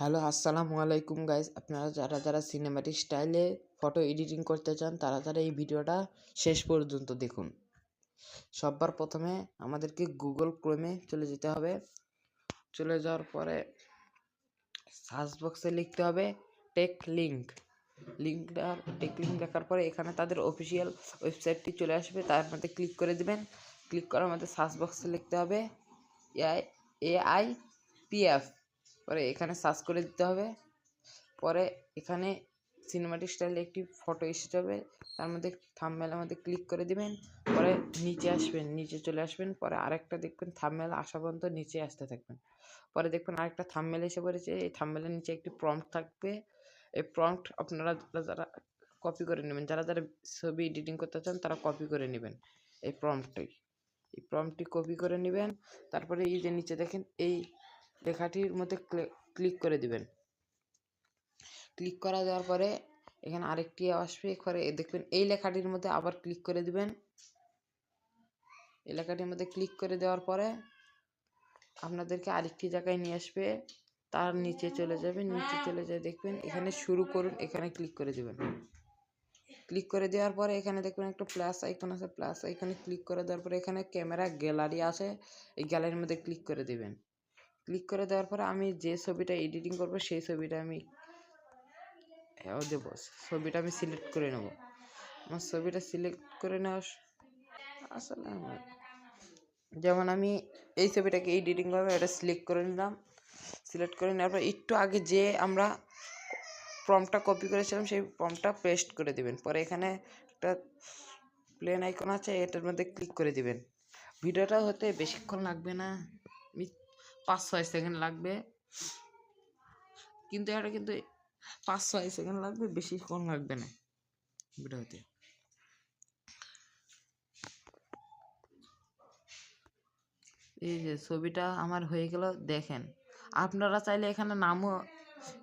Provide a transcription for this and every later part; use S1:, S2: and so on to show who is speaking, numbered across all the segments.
S1: Hello, আসসালামু আলাইকুম guys আপনারা যারা যারা সিনেমাটিক স্টাইলে ফটো এডিটিং করতে চান, তারা তারা এই ভিডিওটা শেষ পর্যন্ত দেখুন। সবার প্রথমে আমাদেরকে গুগল ক্রোমে চলে যেতে হবে। চলে যাওয়ার পরে সার্চ বক্সে লিখতে হবে টেক লিঙ্ক লিঙ্কটা টেক লিঙ্ক দেখার পরে এখানে তাদের অফিসিয়াল ওয়েবসাইটটি চলে আসবে। তার মধ্যে ক্লিক করে দেবেন। ক্লিক করার মধ্যে সার্চ বক্সে লিখতে হবে এআই এআই পিএফ পরে এখানে সার্চ করে দিতে হবে। পরে এখানে সিনেমাটিক স্টাইলে একটি ফটো এসে যাবে। তার মধ্যে থামমেলের মধ্যে ক্লিক করে দিবেন। পরে নিচে আসবেন, নিচে চলে আসবেন। পরে আরেকটা দেখবেন থামমেল আসা পর্যন্ত নিচে আসতে থাকবেন। পরে দেখবেন আরেকটা থামমেল এসে পড়েছে। এই থামমেলের নিচে একটি প্রম্পট থাকবে। এই প্রম্পট আপনারা যারা কপি করে নেবেন, যারা যারা ছবি এডিটিং করতে চান, তারা কপি করে নেবেন এই প্রম্পটটি এই প্রম্পটটি কপি করে নেবেন। তারপরে এই যে নিচে দেখেন, এই লেখাটির মধ্যে ক্লিক করে দিবেন। ক্লিক করা দেওয়ার পরে এখানে আরেকটি আসবে, এরপরে দেখবেন এই লেখাটির মধ্যে আবার ক্লিক করে দিবেন। এই লেখাটির মধ্যে ক্লিক করে দেওয়ার পরে আপনাদেরকে আরেকটি জায়গায় নিয়ে আসবে, তার নিচে চলে যাবে নিচে চলে যায় দেখবেন এখানে শুরু করুন, এখানে ক্লিক করে দেবেন। ক্লিক করে দেওয়ার পরে এখানে দেখবেন একটা প্লাস আইকন আছে, প্লাস আইকনে ক্লিক করে দেওয়ার পরে এখানে ক্যামেরা গ্যালারি আছে, এই গ্যালারির মধ্যে ক্লিক করে দিবেন। ক্লিক করে দেওয়ার পরে আমি যে ছবিটা এডিটিং করব, সেই ছবিটা আমি দেব। ছবিটা আমি সিলেক্ট করে নেব। আমার ছবিটা সিলেক্ট করে নেওয়া আসলে আমার, যেমন আমি এই ছবিটাকে এডিটিং করব, এটা সিলেক্ট করে নিলাম। সিলেক্ট করে নেওয়ার পর একটু আগে যে আমরা ফর্মটা কপি করেছিলাম, সেই ফর্মটা পেস্ট করে দিবেন। পরে এখানে একটা প্লেন আইকন আছে, এটার মধ্যে ক্লিক করে দিবেন। ভিডিওটা হতে বেশিক্ষণ লাগবে না। পাঁচ ছয় সেকেন্ড লাগবে। কিন্তু এটা কিন্তু পাঁচ ছয় সেকেন্ড লাগবে বেশিক্ষণ লাগবে না। ভিডিওতে এই যে ছবিটা আমার হয়ে গেল দেখেন। আপনারা চাইলে এখানে নামও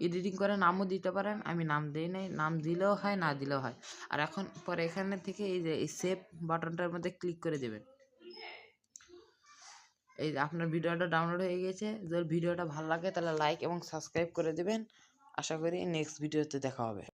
S1: এডিটিং করে নামও দিতে পারেন। আমি নাম দিই নাই নাম দিলেও হয় না দিলেও হয়। আর এখন পরে এখানে থেকে এই যে এই সেভ বাটনটার মধ্যে ক্লিক করে দেবেন। এই আপনার ভিডিওটা ডাউনলোড হয়ে গেছে, যদি ভিডিওটা ভালো লাগে তাহলে লাইক এবং সাবস্ক্রাইব করে দেবেন। আশা করি নেক্সট ভিডিওতে দেখা হবে।